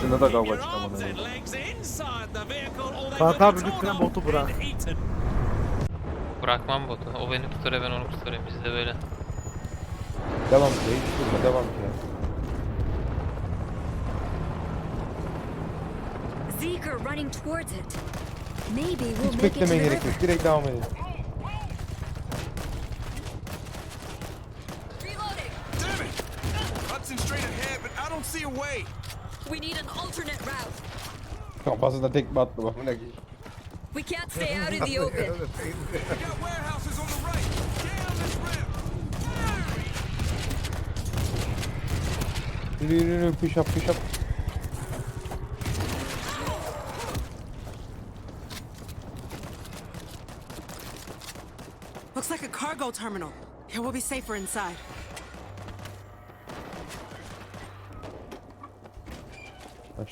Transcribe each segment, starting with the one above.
Şunda da kavga çıkamadı. Fatih abi lütfen botu bırak. Bırakmam botu. O beni kurtarıyor ben onu kurtarıyorum. Bizde böyle. Devam ki. Hiç durma devam ki. Zeke are running towards it. Maybe we'll Hiç make it to beklemeye gerek yok. Direkt devam edin. Reloading. Damn it! Hudson straight ahead, but I don't see a way. We need an alternate route. Kafasında tekme attı bak. Bu ne ki? We can't stay out in the open. We got warehouses on the right. Down this ramp. Yürü yürü yürü. Push up push up. Looks like a cargo terminal. Here we'll be safer inside.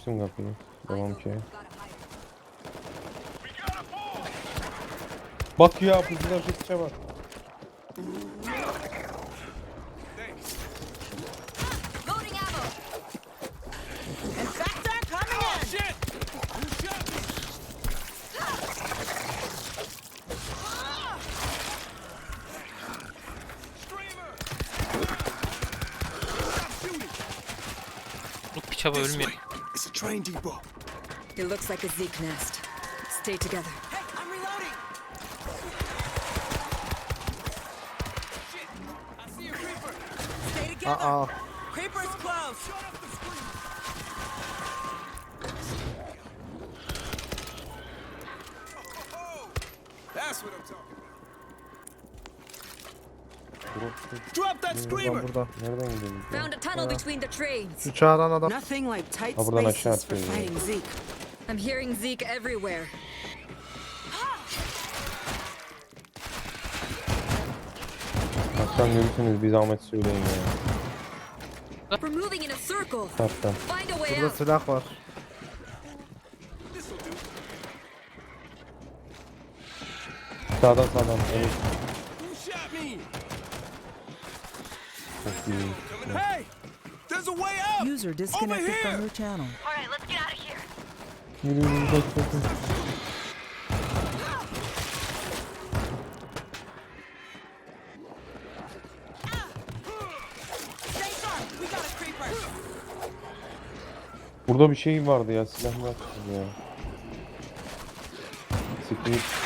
Açtım kapıyı. Devam ki. Bak ya pusular çıkışa bak. Bu piçaba ölmüyor. Way. It's a train depot. It looks like a Zeke nest. Stay together. Hey, I'm reloading! Shit! I see a creeper. Stay together! Aa. Creeper's close! Shut up the screen. That's what I'm talking about. Drop that screamer! buradan. Nereden gidelim? Found a tunnel between the trains. Şu çağıran adam. Nothing like tight Ha, buradan aşağı spaces for atıyor fighting Zeke. I'm hearing Zeke everywhere. Akşam görürsünüz bir zahmet söyleyin ya. We're moving in a circle. Hatta. Find a way Burada out. silah var. Sağdan sağdan. Evet. Who shot me? Hey! There's a way out! User disconnected Over from here! your channel. All right, let's get out of here. Burada bir şey vardı ya silah mı ya? Siktir.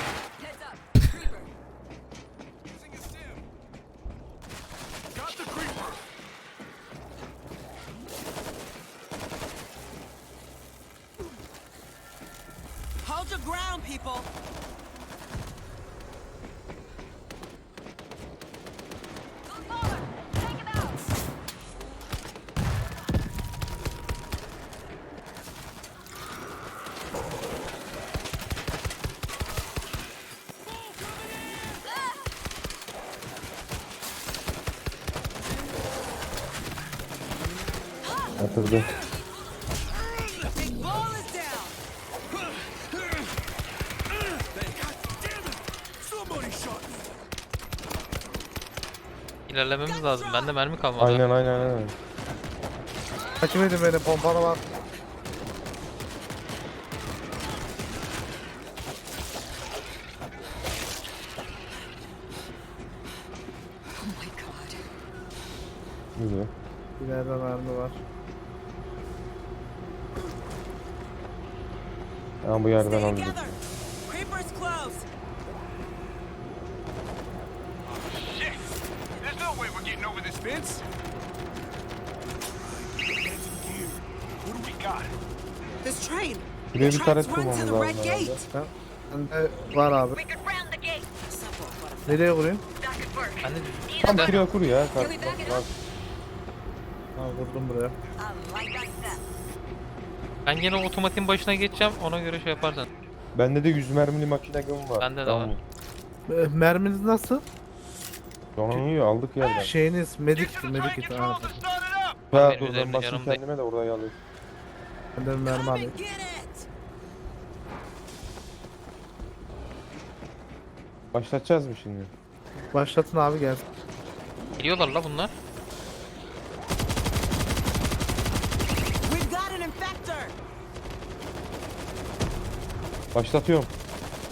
Hold your ground, people! İlerlememiz lazım. Bende mermi kalmadı. Aynen aynen aynen. Takip edin beni pompalı var. Oh my god. Yürü. İleride mermi var. Ya bu yerden Stay way we're getting over this fence! What do we got? This train! Bir run to kurmamız the lazım red herhalde. gate! Ben, bende var abi. Nereye. Ben de Tam de kırıyor kur ya. İt Bak, up? Ha vurdum buraya. Ben gene otomatiğin başına geçeceğim. Ona göre şey yaparsan. Bende de 100 mermili makine gımı var. Bende de Tamam. var. Merminiz nasıl? Donanıyor aldık yerden. Şeyiniz medik medik kit ha. Ha Benim ben üzerimde basayım kendime de oradan yalayım. Ben de mermi alayım. Başlatacağız mı şimdi? Başlatın abi gelsin. Geliyorlar la bunlar. Başlatıyorum.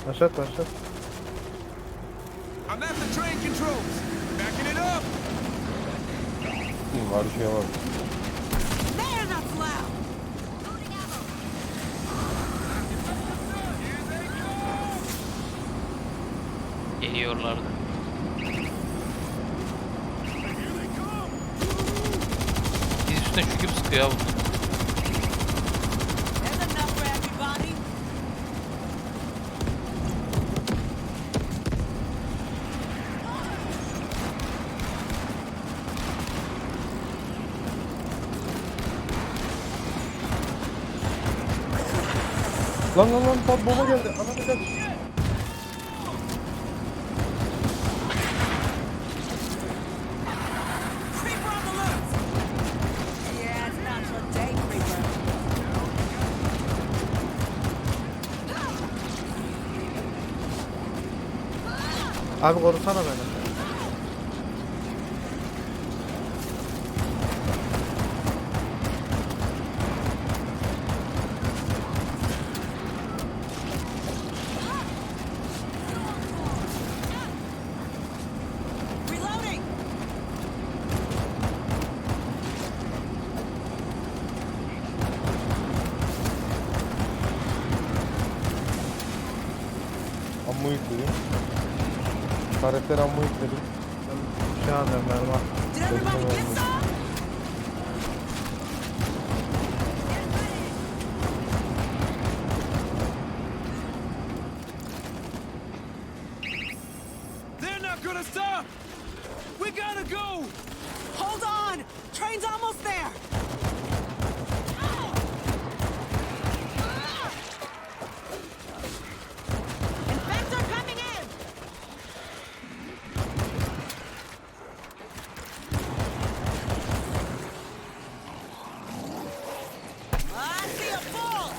Başlat başlat. That's loud. Geliyorlardı. Diz üstüne gibi sıkıyor ya. There's enough for everybody. Lan lan lan pat bomba geldi. Ananı kaç. Abi korusana beni. Reloading. Ammo yükledim. Karakter ammo yükledim. Şey alıyorum mermi. al. Did everybody get some? They're not gonna stop. We gotta go. Hold on. Train's almost there. Infector coming in. I see a bull.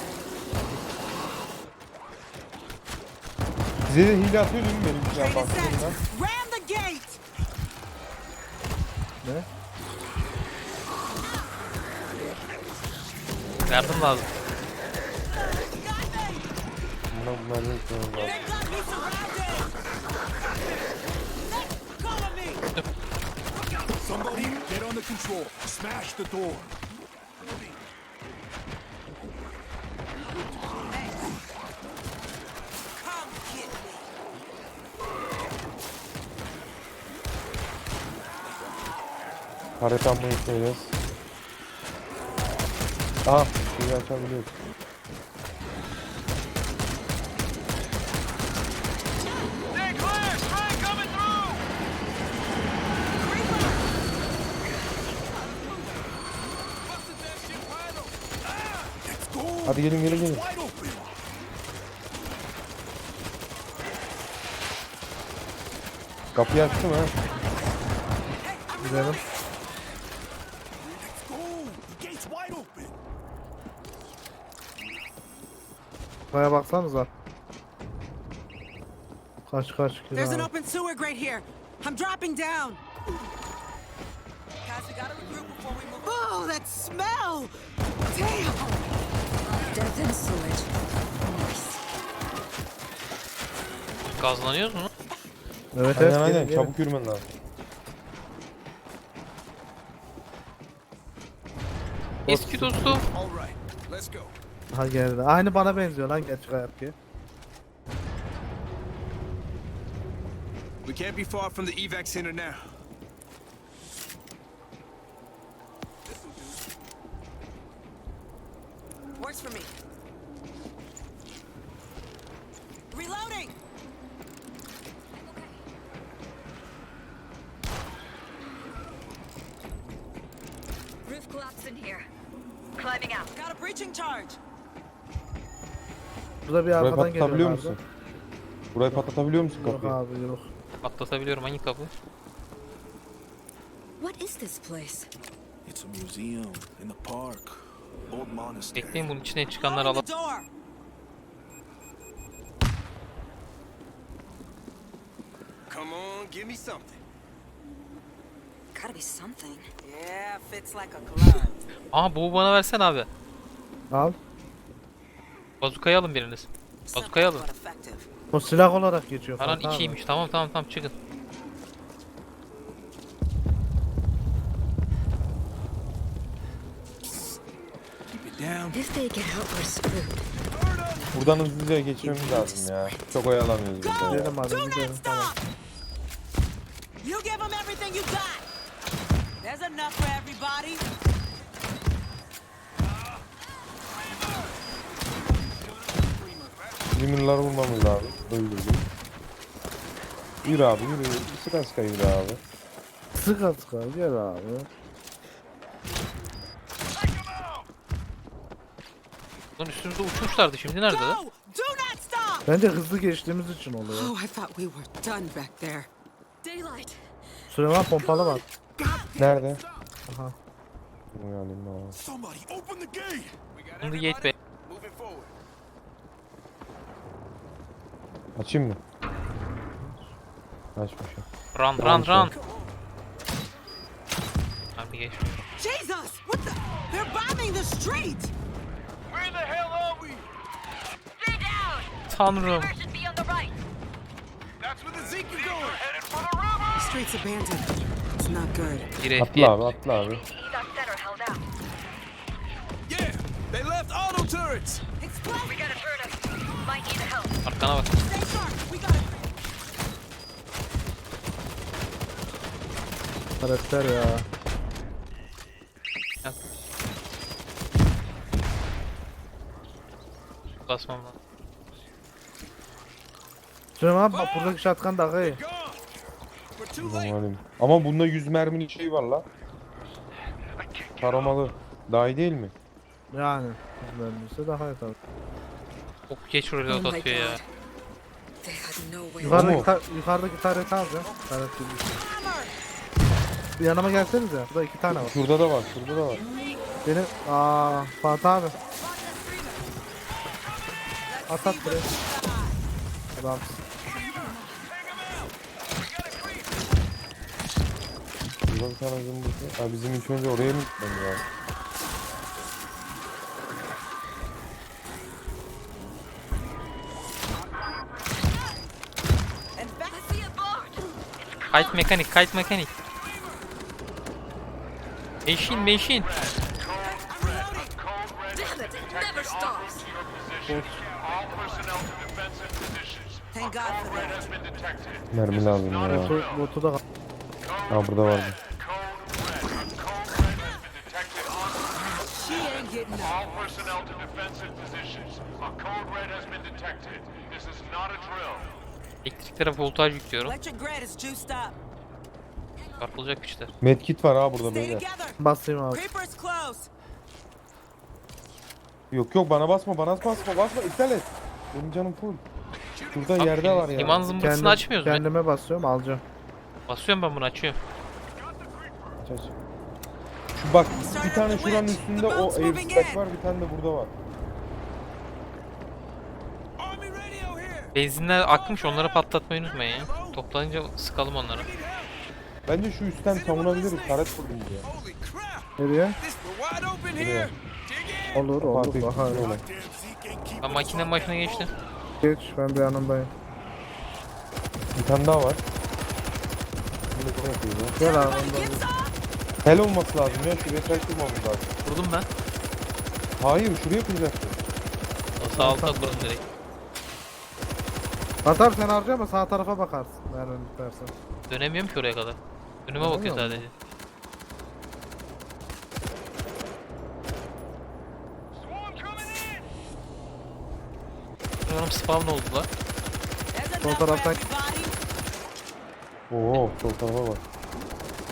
Size de hile atıyor değil mi benim set. baktığımda? Ne? Yardım lazım. Bundan bunlar ne me. Somebody get on the control. Smash the door. Wide open. Ah, let's go. Hadi gelin gelin gelin. Kapıyı açtım ha. Gidelim. Let's go. The gate's wide open. Buraya baksanıza. Kaç kaç There's an open sewer grate here. I'm dropping down. Guys, we gotta regroup before we move. Oh, that smell! Damn! Death and sewage. Gazlanıyoruz mu? Evet evet. Aynen aynen gelin. çabuk yürümen lazım. Eski dostum. All right. Let's go. Ha geldi. Aynı bana benziyor lan gerçek hayattaki. We can't be far from the evac center now. Works for me. Reloading! Roof collapse in here. Climbing out. Got a breaching charge. Burada bir Burayı arkadan patlatabiliyor geliyorlardı. musun? Burayı patlatabiliyor musun Yok kapıyı? abi yok. Atlatabiliyorum hangi kapı? What is this place? It's a museum in the park. Old monastery. Bekleyin bunun içine çıkanları alalım. Come on, give me something. Gotta be something. Yeah, fits like a glove. Aha bu bana versen abi. Al. Bazukayı alın biriniz. Bazukayı alın. O silah olarak geçiyor. Falan abi. ikiymiş. Tamam tamam tamam çıkın. Buradan hızlıca geçmemiz lazım ya. Çok oyalanıyoruz burada ya. Gidelim Do gidelim tamam. You give them everything you got! There's enough for everybody! Liminleri bulmamız lazım. Öldürdüm. Yürü abi yürü. Sıra sıra yürü abi. Sıka sıka gel abi. Lan üstümüzde uçmuşlardı şimdi nerede? Go! Do not stop! Bence hızlı geçtiğimiz için oluyor. Oh, I thought we were done back there. Daylight. Süleyman pompalı var. Nerede? Aha. Uyanayım abi. Somebody open the gate. Şimdi gate be. Moving forward. Açayım mı? Açmışım. Run run run. Abi geç. Jesus! What the? They're bombing the street! Where the hell are we? Stay down. Tanrım. That's where the Zeke is going. Headed for the river. The street's abandoned. It's not good. Bir Atla abi atla abi. Yeah, they left auto turrets. Explode! We gotta turn us. Arkana bak. Karakter ya. Basmam lazım. Süleyman bak buradaki şatkan too late. Normalim. Ama bunda 100 mermili şey var la. Taramalı. Daha iyi değil mi? Yani. Mühendisi daha iyi tabii. Çok geç Oh my atıyor ya. Yukarıdaki, ta yukarıdaki tareti alacağım. Gibi. Bir yanıma gelsenize. Burada iki tane var. Şurada da var, şurada da var. Benim... Aa Fatih abi. At at buraya. Adamsın. Burada bir tane zımbırtı. Ha bizim ilk önce oraya mı gitmemiz lazım? Kayıt mekanik, kayıt mekanik. Meşin, meşin. Mermi lazım ya. Botu, da Ha burada vardı. All personnel to defensive positions. A code red has been detected. This is not a drill. Elektriklere voltaj yüklüyorum. Electric grid is juiced up. Çarpılacak güçler. Medkit var ha burada beyler. basayım abi. Yok yok bana basma bana basma basma iptal et. Benim canım full. Şurada Abi, yerde var ya. Liman zımbırtısını Kendim, açmıyoruz mu? kendime basıyorum alacağım. Basıyorum ben bunu açıyorum. Aç, aç. Şu bak bir tane şuranın üstünde o airstack var bir tane de burada var. Benzinler akmış onları patlatmayı unutmayın ya. Toplanınca sıkalım onları. Bence şu üstten savunabiliriz. Taret vurdum diye. Nereye? İn. Olur olur. Fatih Bakarım. şöyle. Ben makinenin başına geçtim. Geç ben de yanındayım. Bir tane daha var. Bunu da. Gel abi ondan. Tel olması lazım ya. Şuraya tel kurmamız lazım. Vurdum ben. Hayır şuraya kuracaktım. O sağ alta vurdum direkt. Fatih abi sen harcama sağ tarafa bakarsın. Nereden bitersen. Dönemiyorum ki oraya kadar. Önüme bakıyor Dönemiyor sadece. Swarm coming in. Oğlum spawn oldu la. There's Sol taraftan-. Oo sol tarafa bak.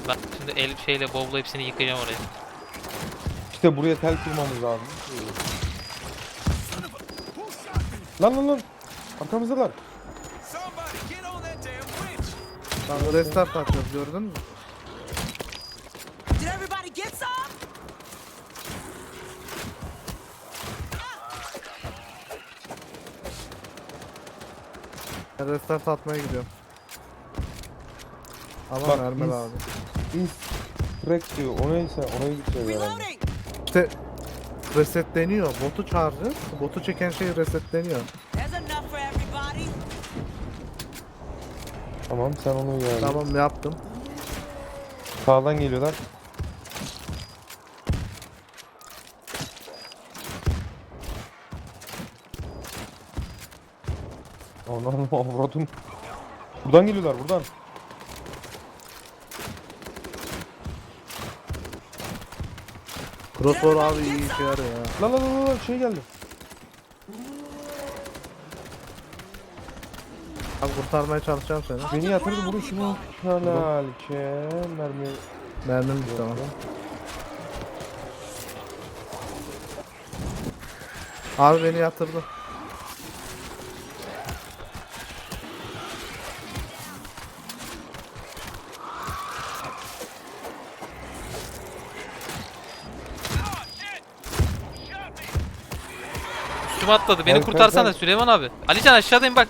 Ben şimdi el şeyle bowl'la hepsini yıkayacağım oraya. İşte buraya tel kurmamız lazım. Lan lan lan. Arkamızdalar. Lan restart atıyoruz gördün mü? Did everybody get some? Ben restart atmaya gidiyorum. Ama Bak, mermi biz- lazım. İz. Track diyor. O neyse oraya gideceğiz herhalde. Reloading. İşte resetleniyor. Botu çağıracağız. Botu çeken şey resetleniyor. Tamam sen onu uyar. Tamam yaptım. Sağdan geliyorlar. Anam avradım. Buradan geliyorlar buradan. Crossbow abi iyi işe yarıyor ya. La la la la şey geldi. Abi kurtarmaya çalışacağım seni. Beni yatırdı vurun şunu. Helal ke. Mermi. Mermim bitti ama. Abi beni yatırdı. Üstüme atladı. Beni Hayır, kurtarsana. Süleyman abi. Alican aşağıdayım bak.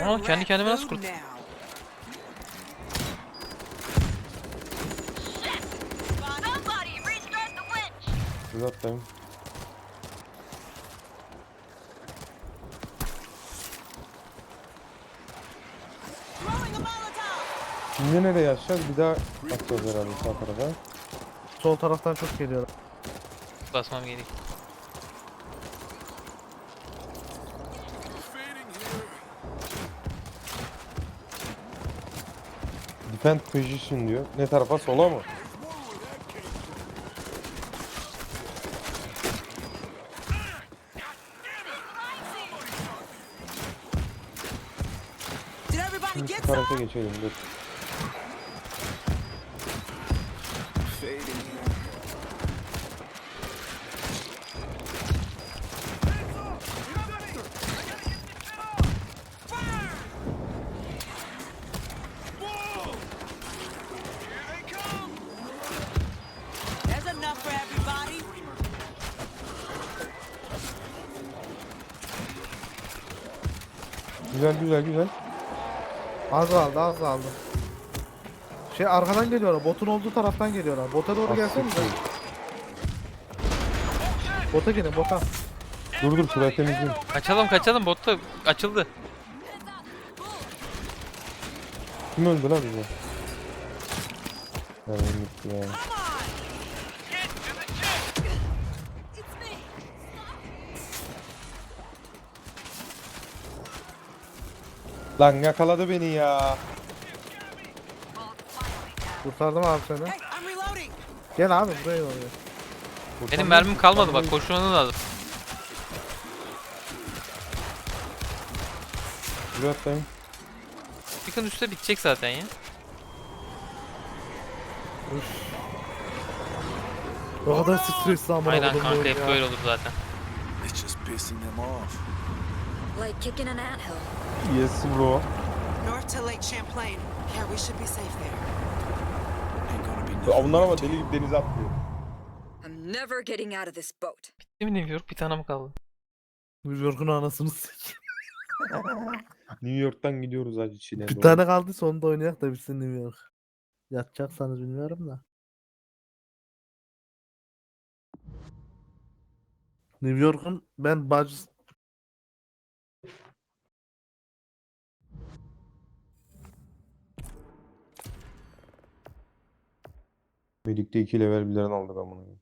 Aa, kendi kendime nasıl kurt- Molotov. Şimdi nereye açacağız? Bir daha atacağız herhalde sağ tarafa. Sol taraftan çok geliyor. Basmam gerek. Defend position diyor. Ne tarafa? Sola mı? Şu tarafa geçelim. Dur. Güzel güzel güzel. Az kaldı az kaldı. Şey arkadan geliyorlar. Botun olduğu taraftan geliyorlar. Bota doğru gelsenize. Bota gelin bota. Dur dur şurayı temizleyeyim. Kaçalım kaçalım botta açıldı. Kim öldü lan bize? Ben ya. Lan yakaladı beni ya. Kurtardım abi seni. Gel abi buraya oraya. Benim mermim kalmadı bak koşmanın lazım. Uzattayım. Çıkın üstte bitecek zaten ya. O kadar stresli ama. Aynen kanka hep böyle olur zaten. It's just pissing them off. Like kicking an anthill. Yes bro. North to Lake Champlain. Yeah, we should be safe there. Ain't gonna be nothing. Onlar ama deli gibi denize atlıyor. I'm never getting out of this boat. Değil mi New York? Bir tane mi kaldı? New York'un anasını. New York'tan gidiyoruz hacı Çin'e Bir doğru. tane kaldıysa onu da oynayak da bitsin New York. Yatacaksanız bilmiyorum da. New York'un ben bacı Birlikte iki level birden aldık amına.